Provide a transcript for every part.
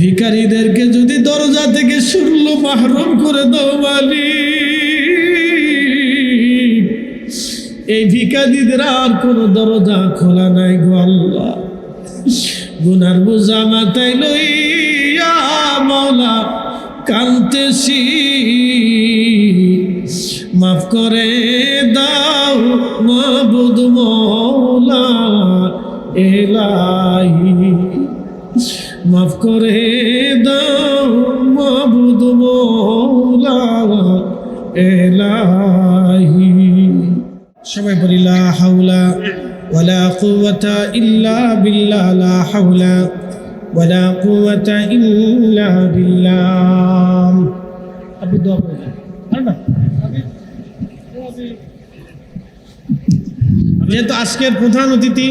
ভিকারীদেরকে যদি দরজা থেকে শুনল, মাহরুম করে দাও মালিক। এই ভিকারীদের আর কোনো দরজা খোলা নাই গো আল্লাহ। গুনার বোঝা মাথায় লইয়া মাওলা কান্তেছি। মাফ করে দাও মাবুদ মৌলা এলাহি। মাফ করে দাও মাবুদ মৌলা এলাহি। সবাই বলি, লা হাওলা ওয়ালা কুওয়াতা ইল্লা বিল্লাহ, লা হাওলা ওয়ালা কুওয়াতা ইল্লা বিল্লাহ। আপনি দোয়া করবেন আর না? যেহেতু আজকের প্রধান অতিথি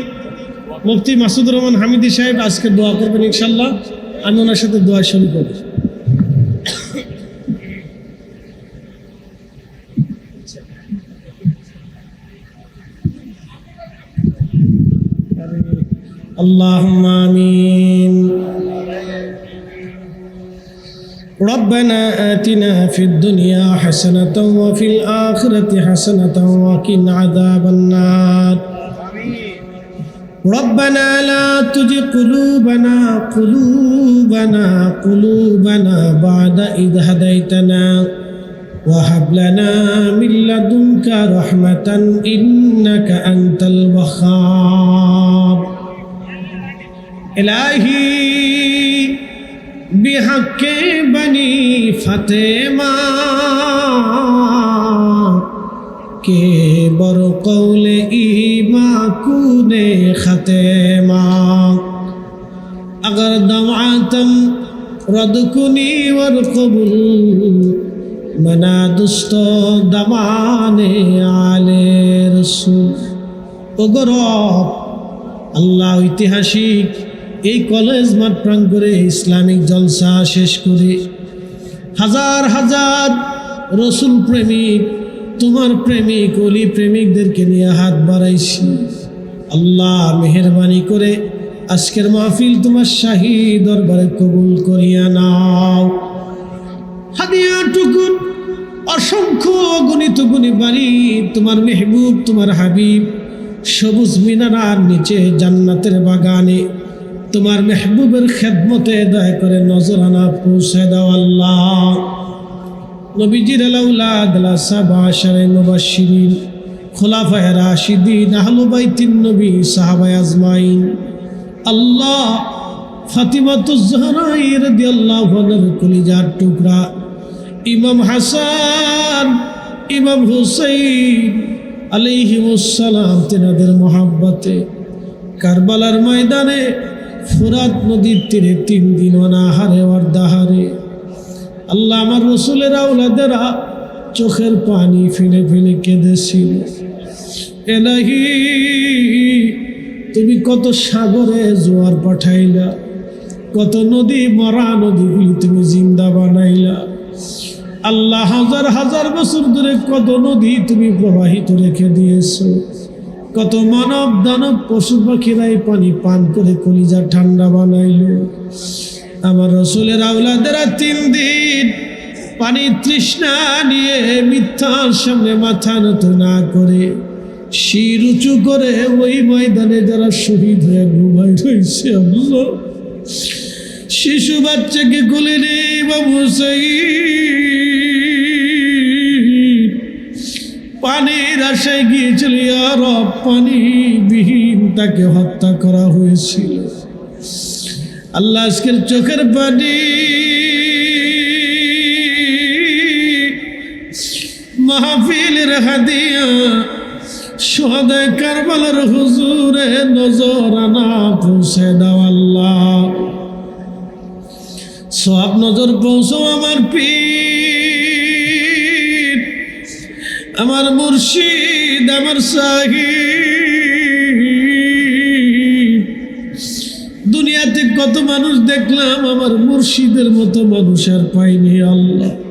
মুফতি মাসুদুর রহমান হামিদি সাহেব আজকে দোয়া করবেন ইনশাল্লাহ আমি ওনার সাথে দোয়া শুরু করব اللهم آمين ربنا آتنا في الدنيا حسنة وفي الآخرة حسنة وقنا عذاب النار ربنا لا تزغ قلوبنا قلوبنا قلوبنا بعد إذ هديتنا وهب لنا من لدنك رحمة إنك أنت الوهاب إلهي بحق بني فاطمة কে বড় কৌলে ইমা مأكون ختما أغر دمعة ردكني والقبول منا دست دمان علي رسول ওগরব আল্লাহ ঐতিহাসিক এই কলেজ মাঠ প্রাঙ্গরে ইসলামিক জলসা শেষ করে হাজার হাজার রসুল প্রেমিক, তোমার প্রেমিক, অলি প্রেমিকদেরকে নিয়ে হাত বাড়াইছি। আল্লাহ মেহরবানি করে আজকের মাহফিল তোমার শাহী দরবারে কবুল করিয়া নাও। টুকুন অসংখ্য গণিত গুণী বাড়ি তোমার মেহবুব, তোমার হাবিব, সবুজ মিনারার নিচে জান্নাতের বাগানে তোমার মেহবুবের খেদমতে দয়া করে নজর নজরানা পৌঁছে দাও আল্লাহ। নবীজির আলাউলাদ সাবাশারে মুবাশশিরিন। খোলাফায়ে রাশিদিন, আহলু বাইতিন নবী, সাহাবায়ে আজমাইন। আল্লাহ ফাতিমাতুজ জাহরা রাদিয়াল্লাহু আনহার কলিজার টুকরা। ইমাম হাসান, ইমাম হুসাইন আলাইহিমুসসালাম তেনাদের মহাব্বতে। কারবালার ময়দানে ফুরাত নদীর তীরে তিন দিন অনাহারে অর্ধাহারে। আল্লাহ আমার রসুলের আউলাদেরা চোখের পানি ফেলে ফেলে কেঁদেছিল। এলাহি তুমি কত সাগরে জোয়ার পাঠাইলা, কত নদী, মরা নদীগুলি তুমি জিন্দা বানাইলা। আল্লাহ হাজার হাজার বছর ধরে কত নদী তুমি প্রবাহিত রেখে দিয়েছ। কত মানব দানব পশু পাখিরাই পানি পান করে কলিজা ঠান্ডা বানাইল। আমার রসুলের আউলাদেরা তিন দিন পানি তৃষ্ণা নিয়ে মিথ্যার সামনে মাথা নত না করে শির উঁচু করে ওই ময়দানে যারা শহীদ হয়ে ঘুমাই রয়েছে, আল্লাহ। শিশু বাচ্চাকে কোলে নেই বাবু পানির আশায় গিয়েছিল আর পানি বিহীন তাকে হত্যা করা হয়েছিল। আল্লাহ আজকের চোখের পানি মাহফিলের হাদিয়া সদায় কারবালার হুজুরে নজর আনা পৌঁছে দাও আল্লাহ। সব নজর পৌঁছো আমার পীর। আমার মুর্শিদ, আমার সাহিব। দুনিয়াতে কত মানুষ দেখলাম, আমার মুর্শিদের মতো মানুষ আর পাইনি আল্লাহ।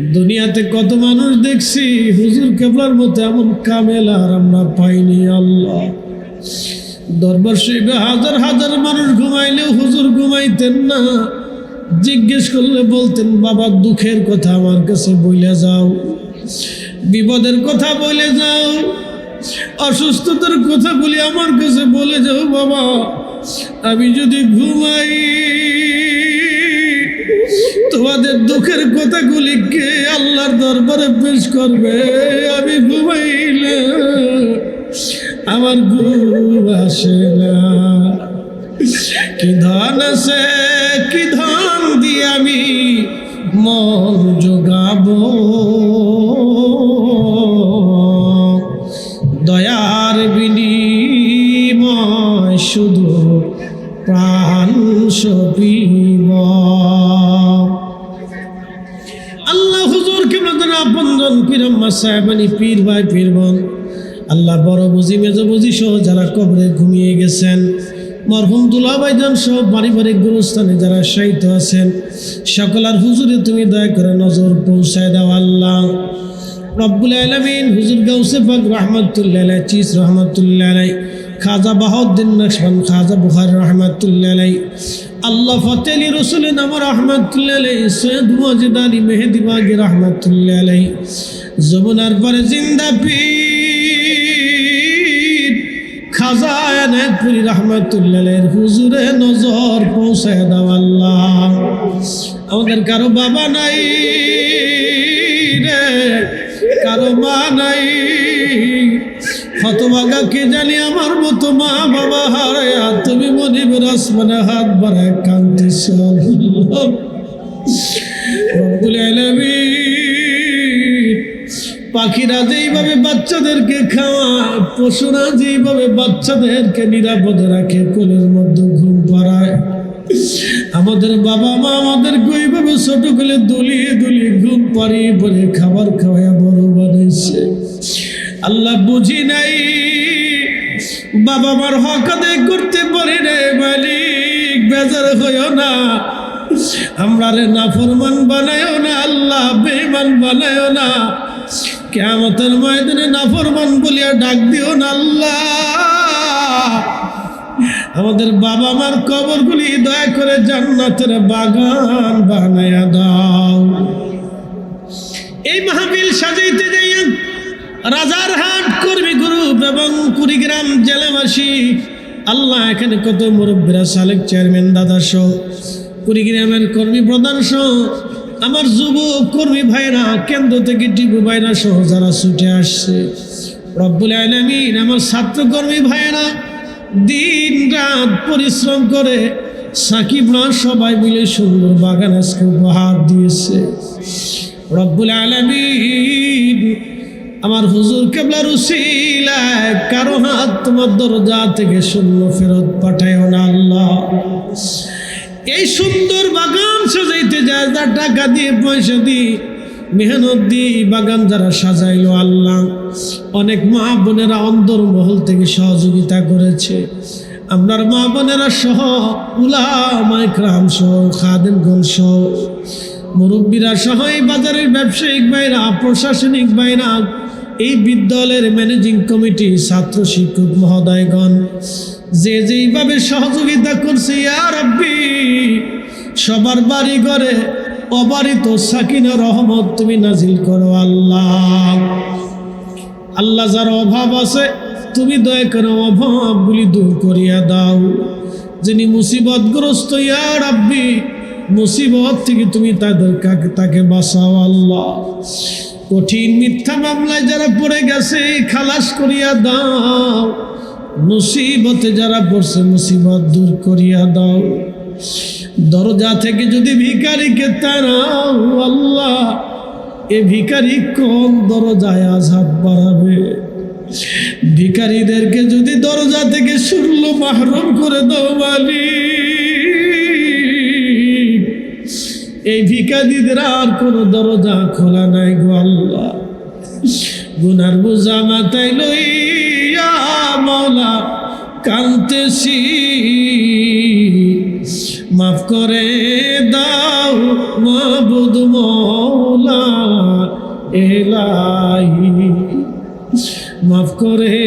দুনিয়াতে কত মানুষ দেখছি, হুজুর কেবলার মতো এমন কামেল আর আমরা পাইনি, আল্লাহ। দরবার শরীফে হাজার হাজার মানুষ ঘুমাইলেও হুজুর ঘুমাইতেন না। জিজ্ঞেস করলে বলতেন, বাবা, দুঃখের কথা আমার কাছে বইলে যাও। বিপদের কথা বলে যাও। অসুস্থতার কথা বলি আমার কাছে বলে যাও, বাবা। আমি যদি ঘুমাই তোমাদের দুঃখের কথাগুলি কে আল্লাহর দরবারে পেশ করবে? আমি ঘুমাইলে আমার ঘুম আসে না। কি ধন আছে, কি ধন দিয়ে আমি মন যোগাবো দয়ার বিনিময় শুধু প্রাণ সপিব। সাহেবানি পীর ভাই পীরবন আল্লাহ বড় বুঝি মেজ বুঝি সহ যারা কবরে ঘুমিয়ে গেছেন, মরহুম দুলাবাইজান সহ পারিবারিক গুরুস্থানে যারা শায়িত আছেন, সকলার হুজুরে তুমি দয়া করে নজর পৌঁছায় দাও আল্লাহ। রব্বুল আলমিন হুজুর গাউসে পাক রহমতুল্লাহ চিস রহমতুল্লাহ খাজা বাহাউদ্দিন খাজা বুখার রহমতুল্লাহ আল্লাহ ফতে আলী রসুল নাম রহমতুল্লাহ আলাই সৈয়দ মজিদ আলী মেহেদি বাগি রহমতুল্লাহ আলাই যমুনার পরে জিন্দা পীর খাজা এনায়তপুরি রহমতুল্লাহ হুজুরে নজর পৌঁছায় দাও আল্লাহ। আমাদের কারও বাবা নাই রে, কারও মা নাই হতভাগা কে জানি আমার মতো মা বাবা হারায়া তুমি মনিবের আসমানে হাত বাড়ায় কান্দিস পাখিরা যেইভাবে বাচ্চাদেরকে খাওয়ায়, পশুরা যেইভাবে বাচ্চাদেরকে নিরাপদে রাখে, কোলের মধ্যে ঘুম পাড়ায়। আমাদের বাবা মা আমাদেরকে ওইভাবে ছোট করে দুলিয়ে দুলিয়ে ঘুম পাড়িয়ে পরে খাবার খাওয়াইয়া বড় বানাইছে আল্লাহ বুঝি নাই। বাবা মার হক আদায় করতে পারি রে মালিক, বেজার হইও না। আমরা রে নাফরমান বানায়ও না, আল্লাহ বেমান বানায়ও না। কেমতের ময়দানে নাফরমান বলিয়া ডাক দিও না আল্লাহ। আমাদের বাবা মার কবরগুলি দয়া করে জান্নাতের বাগান বানায়া দাও। এই মাহবিল সাজাইতে রাজারহাট কর্মী গ্রুপ এবং কুড়িগ্রাম জেলাবাসী। আল্লাহ এখানে কত মুরব্বীরা সালেক চেয়ারম্যান, দাদা সহ, কুড়িগ্রামের কর্মী প্রধান সহ, আমার যুবক কর্মী ভাইরা, কেন্দ্র থেকে টিপু ভাইরা সহ যারা ছুটে আসছে। রব্বুল আলমিন আমার ছাত্রকর্মী ভাইরা দিন রাত পরিশ্রম করে সাকিবরা সবাই মিলে সুন্দর বাগান আজকে উপহার দিয়েছে। রব্বুল আলমিন আমার হুজুর কেবলার উসিলায় কারও হাত তোমার দরজা থেকে শূন্য ফেরত পাঠায় না আল্লাহ। এই সুন্দর বাগান সাজাইতে যায় যা টাকা দিয়ে, পয়সা দিয়ে মেহনত এই বাগান যারা সাজাইলো আল্লাহ। অনেক মা বোনেরা অন্দর মহল থেকে সহযোগিতা করেছে। আপনার মা বোনেরা সহ উলামাইকরাম সহ, খাদেমগণ সহ। মুরব্বীরা সহ এই বাজারের ব্যবসায়িক বাইরা প্রশাসনিক বাইরা এই বিদ্যালয়ের ম্যানেজিং কমিটি ছাত্র শিক্ষক মহোদয়গণ, যে যেইভাবে সহযোগিতা করছে আর রব্বি, সবার বাড়ি ঘরে অবারিত সাকিনা রহমত তুমি নাজিল করো আল্লাহ। আল্লাহ যার অভাব আছে, তুমি দয়া করে অভাবগুলি দূর করিয়া দাও। যিনি মুসিবতগ্রস্ত, ইয়া রাব্বি মুসিবত থেকে তুমি তাদের তাকে বাঁচাও আল্লাহ। কঠিন মিথ্যা মামলায় যারা পড়ে গেছে, খালাস করিয়া দাও। মুসিবতে যারা পড়ছে, মুসিবত দূর করিয়া দাও। দরজা থেকে যদি ভিকারিকে তারাও আল্লাহ, এ ভিকারি কোন দরজায় আঘাত বাড়াবে? ভিকারীদেরকে যদি দরজা থেকে শুনল মাহরুম করে দাও মালিক। এই ভিকারীদের আর কোনো দরজা খোলা নাই গো আল্লাহ। গুনার বোঝা মাথায় লইয়া মাওলা কান্তেছি। মাফ করে দাও মাবুদ মৌলা এলাই মাফ করে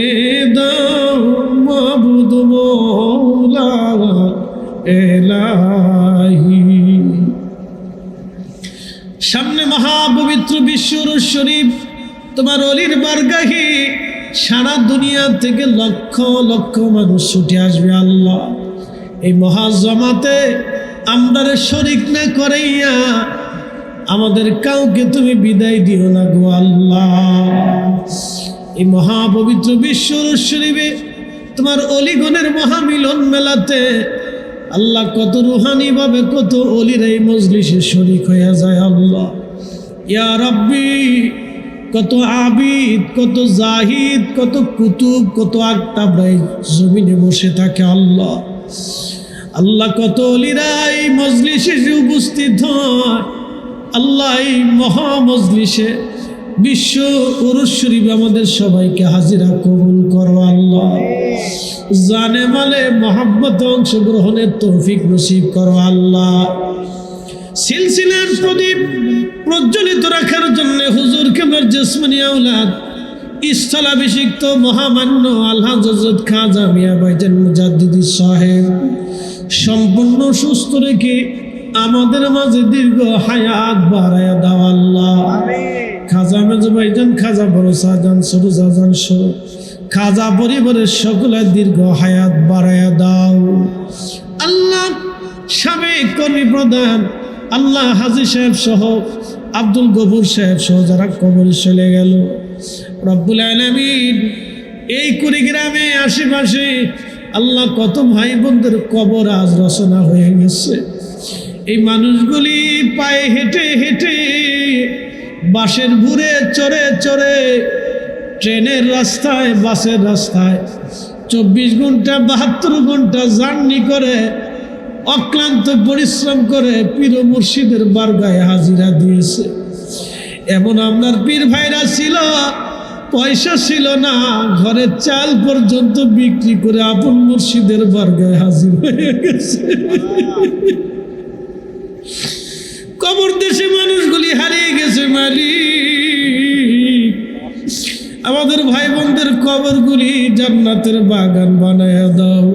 শরীফ, তোমার অলির বারগাহি সারা দুনিয়া থেকে লক্ষ লক্ষ মানুষ ছুটে আসবে আল্লাহ। এই মহাজমাতে আমরারে শরিক না করাইয়া আমাদের কাউকে তুমি বিদায় দিও না গো আল্লাহ। এই মহাপবিত্র বিশ্বর শরীফে তোমার অলিগণের মহামিলন মেলাতে আল্লাহ কত রুহানিভাবে কত অলির এই মজলিসে শরিক হইয়া যায় আল্লাহ। ইয়া রব্বি, কত আবিদ, কত জাহিদ, কত কুতুব, কত আক্তাবরাই জমিনে বসে থাকে আল্লাহ। আল্লাহ কত অলিরা এই মজলিসে যে উপস্থিত হয়, আল্লাহ এই মহা মজলিসে বিশ্ব উরুস শরীফ আমাদের সবাইকে হাজিরা কবুল করো আল্লাহ। জানে মালে মোহাম্মত অংশগ্রহণের তৌফিক নসিব করো আল্লাহ। সিলসিলার প্রদীপ প্রজ্বলিত রাখার জন্য হুজুর কেমন জসমানি আউলাদ স্থলাভিষিক্ত মহামান্য আল্লাহ হজরত খাজা মিয়া ভাইজান মুজাদ্দিদি সাহেব সম্পূর্ণ সুস্থ রেখে আমাদের মাঝে দীর্ঘ হায়াত বাড়ায়া দাও আল্লাহ। খাজা মেজ ভাইজান খাজা বড় শাহজান সরু সরু খাজা পরিবারের সকলের দীর্ঘ হায়াত বাড়ায়া দাও। আল্লাহ সাবেক কর্মী প্রধান আল্লাহ হাজি সাহেব সহ, আব্দুল গফুর সাহেব সহ যারা কবরে চলে গেল। রব্বুল আলমিন এই কুড়িগ্রামে আশেপাশে আল্লাহ কত ভাই বোনদের কবর আজ রচনা হয়ে গেছে। এই মানুষগুলি পায়ে হেঁটে হেঁটে বাসের ভুরে চড়ে চড়ে ট্রেনের রাস্তায়, বাসের রাস্তায় চব্বিশ ঘণ্টা, বাহাত্তর ঘণ্টা জার্নি করে অক্লান্ত পরিশ্রম করে পীর মুর্শিদের বারগায় হাজিরা দিয়েছে। এমন আপনার পীর ভাইরা ছিল, পয়সা ছিল না, ঘরের চাল পর্যন্ত বিক্রি করে আপন মুর্শিদের বারগায় হাজির হয়ে গেছে। কবর দেশে মানুষগুলি হারিয়ে গেছে মালিক। আমাদের ভাই বোনদের কবরগুলি জান্নাতের বাগান বানায় দাও।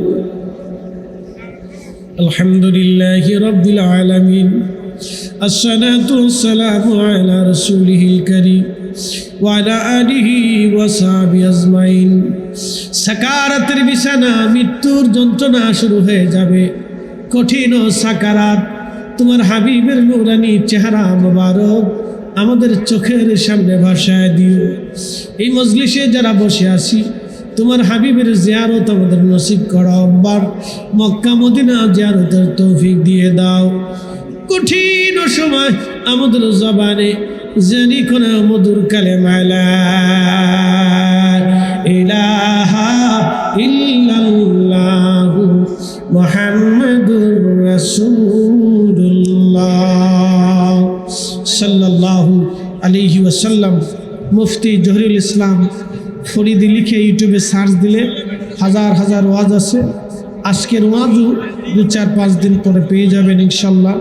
الحمد لله رب العالمين الصلاة والسلام على رسوله الكريم وعلى آله وصحبه أجمعين সাকারাতের বিছানা মৃত্যুর যন্ত্রণা শুরু হয়ে যাবে কঠিন ও সাকারাত তোমার হাবিবের নুরানি চেহারা মোবারক আমাদের চোখের সামনে ভাষায় দিও এই মজলিসে যারা বসে আছি তোমার হাবিবের জিয়ারত আমাদের নসিব করো বার মক্কা মদিনা জিয়ারতের তৌফিক দিয়ে দাও। কঠিন সময় আমাদের জবানে জানি কোন মধুর কালে মালা ইলাহা ইল্লাল্লাহু মুহাম্মাদুর রাসূলুল্লাহ। সাল্লাল্লাহু আলাইহি ওয়াসাল্লাম, মুফতি জহরুল ইসলাম ফরিদি লিখে ইউটিউবে সার্চ দিলে হাজার হাজার ওয়াজ আছে। আজকের ওয়াজও দু চার পাঁচ দিন পরে পেয়ে যাবেন ইনশাল্লাহ।